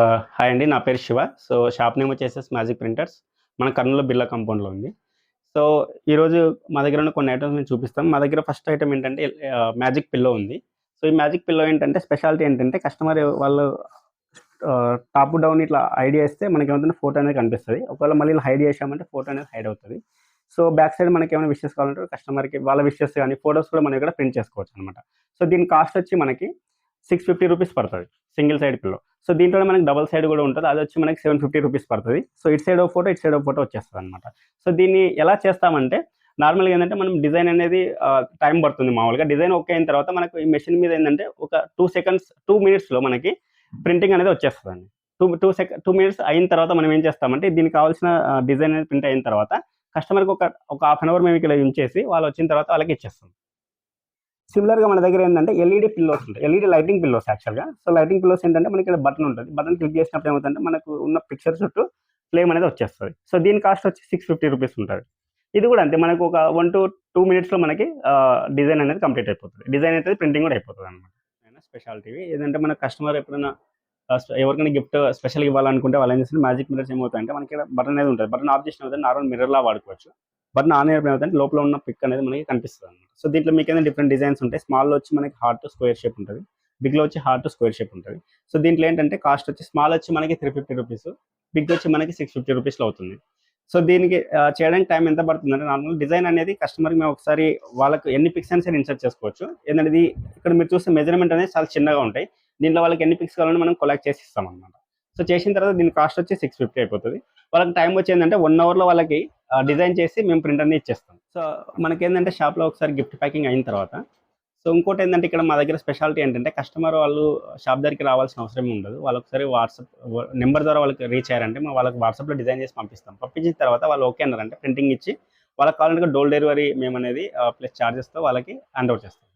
Hi అండి నా పేరు శివ. సో షాప్ నేమ్ వచ్చేసేసి మ్యాజిక్ ప్రింటర్స్ మన కర్నూలు బిర్లా కాంపౌండ్లో ఉంది. సో ఈరోజు మా దగ్గర ఉన్న కొన్ని ఐటమ్స్ మేము చూపిస్తాం. మా దగ్గర ఫస్ట్ ఐటమ్ ఏంటంటే మ్యాజిక్ పిల్లో ఉంది. సో ఈ మ్యాజిక్ పిల్లో ఏంటంటే స్పెషాలిటీ ఏంటంటే కస్టమర్ వాళ్ళు టాప్ డౌన్ ఇట్లా ఐడియా ఇస్తే మనకి ఏమవుతుందంటే ఫోటో అనేది కనిపిస్తుంది. ఒకవేళ మళ్ళీ ఇలా హైడ్ చేసామంటే ఫోటో అనేది హైడ్ అవుతుంది. సో బ్యాక్ సైడ్ మనకి ఏమైనా విషెస్ కావాలంటే కస్టమర్కి వాళ్ళ విషెస్ కానీ ఫోటోస్ కూడా మనం ఇక్కడ ప్రింట్ చేసుకోవచ్చు అనమాట సో దీని కాస్ట్ వచ్చి మనకి సిక్స్ ఫిఫ్టీ రూపీస్ పడుతుంది సింగిల్ సైడ్ పిల్లో సో దీంట్లో మనకి డబల్ సైడ్ కూడా ఉంటుంది. అది వచ్చి మనకి సెవెన్ ఫిఫ్టీ రూపీస్ పడుతుంది. సో ఇటు సైడ్ ఒక ఫోటో ఇటు సైడ్ ఒక ఫోటో వచ్చేస్తుంది అనమాట సో దీన్ని ఎలా చేస్తామంటే నార్మల్గా ఏంటంటే మనం డిజైన్ అనేది టైం పడుతుంది మామూలుగా. డిజైన్ ఓకే అయిన తర్వాత మనకు ఈ మెషిన్ మీద ఏంటంటే ఒక టూ సెకండ్స్ టూ మినిట్స్లో మనకి ప్రింటింగ్ అనేది వచ్చేస్తుంది అండి two two second two minutes అయిన తర్వాత మనం ఏం చేస్తామంటే దీనికి కావాల్సిన డిజైన్ అనేది ప్రింట్ అయిన తర్వాత కస్టమర్కి ఒక ఒక హాఫ్ అన్ అవర్ మేము ఇక్కడ ఉంచేసి వాళ్ళు వచ్చిన తర్వాత వాళ్ళకి ఇచ్చేస్తాం. సిమిలర్గా మన దగ్గర ఏంటంటే ఎల్ఈడి పిల్లోస్ ఉంటాయి. ఎల్ఈడి లైటింగ్ పిల్లోస్ యాక్చువల్గా సో లైటింగ్ పిల్లోస్ ఏంటంటే మనకి ఇక్కడ బటన్ ఉంటుంది. బటన్ క్లిక్ చేసినప్పుడు ఏమవుతుందంటే మనకు ఉన్న పిక్చర్ చుట్టూ ఫ్లేమ్ అనేది వచ్చేస్తుంది. సో దీని కాస్ట్ వచ్చి సిక్స్ ఫిఫ్టీ రూపీస్ ఉంటుంది. ఇది కూడా అంతే. మనకు ఒక వన్ టు టూ మినిట్స్లో మనకి డిజైన్ అనేది కంప్లీట్ అయిపోతుంది. డిజైన్ అయితే ప్రింటింగ్ కూడా అయిపోతుంది అనమాట స్పెషాలిటీ ఏంటంటే మన కస్టమర్ ఎప్పుడైనా ఎవరికైనా గిఫ్ట్ స్పెషల్ ఇవ్వాలనుకుంటే వాళ్ళు ఏం చేస్తారు? మ్యాజిక్ మిరర్స్ ఏమవుతాయంటే మనకి ఇక్కడ బటన్ అనేది ఉంటుంది. బటన్ ఆఫ్ చేసిన అవుతుంది నార్మల్ మిర్రర్లా వాడుకోవచ్చు. బటన్ ఆన్ అయినప్పుడు ఏమవుతుందంటే లోపల ఉన్న పిక్ అనేది మనకి కనిపిస్తుంది అనమాట సో దీంట్లో మీకు ఏదైనా డిఫరెంట్ డిజైన్స్ ఉంటాయి. స్మాల్లో వచ్చి మనకి హార్ట్ స్క్వేర్ షేప్ ఉంటుంది. బిగ్లో వచ్చి హార్ట్ స్క్వేర్ షేప్ ఉంటుంది. సో దీంట్లో ఏంటంటే కాస్ట్ వచ్చి స్మాల్ వచ్చి మనకి త్రీ ఫిఫ్టీ రూపీస్. బిగ్ వచ్చి మనకి సిక్స్ ఫిఫ్టీ రూపీస్లో అవుతుంది. సో దీనికి చేయడానికి టైం ఎంత పడుతుంది అంటే నార్మల్ డిజైన్ అనేది కస్టమర్కి మేము ఒకసారి వాళ్ళకి ఎన్ని పిక్స్ అయినా సరే ఇన్సర్ట్ చేసుకోవచ్చు. ఏంటంటే ఇది ఇక్కడ మీరు చూస్తే మెజర్మెంట్ అనేది చాలా చిన్నగా ఉంటాయి. దీంట్లో వాళ్ళకి ఎన్ని పిక్స్ కావాలని మనం కొలెక్ట్ చేసి ఇస్తాం అనమాట సో చేసిన తర్వాత దీని కాస్ట్ వచ్చి సిక్స్ ఫిఫ్టీ అయిపోతుంది. వాళ్ళకి టైం వచ్చి ఏంటంటే వన్ అవర్లో వాళ్ళకి డిజైన్ చేసి మేము ప్రింటర్ని ఇచ్చేస్తాం. సో మనకి ఏంటంటే షాప్లో ఒకసారి గిఫ్ట్ ప్యాకింగ్ అయిన తర్వాత సో ఇంకోటి ఏంటంటే ఇక్కడ మా దగ్గర స్పెషాలిటీ ఏంటంటే కస్టమర్ వాళ్ళు షాప్ దగ్గరికి రావాల్సిన అవసరం ఉండదు. వాళ్ళు ఒకసారి వాట్సాప్ నెంబర్ ద్వారా వాళ్ళకి రీచ్ అయ్యారంటే మేము వాళ్ళకి వాట్సాప్లో డిజైన్ చేసి పంపిస్తాం. పంపించిన తర్వాత వాళ్ళు ఓకే అన్నారంటే ప్రింటింగ్ ఇచ్చి వాళ్ళకి కావాలంటే డోర్ డెలివరీ మేము అనేది ప్లస్ ఛార్జెస్తో వాళ్ళకి హ్యాండ్ అవుట్ చేస్తాం.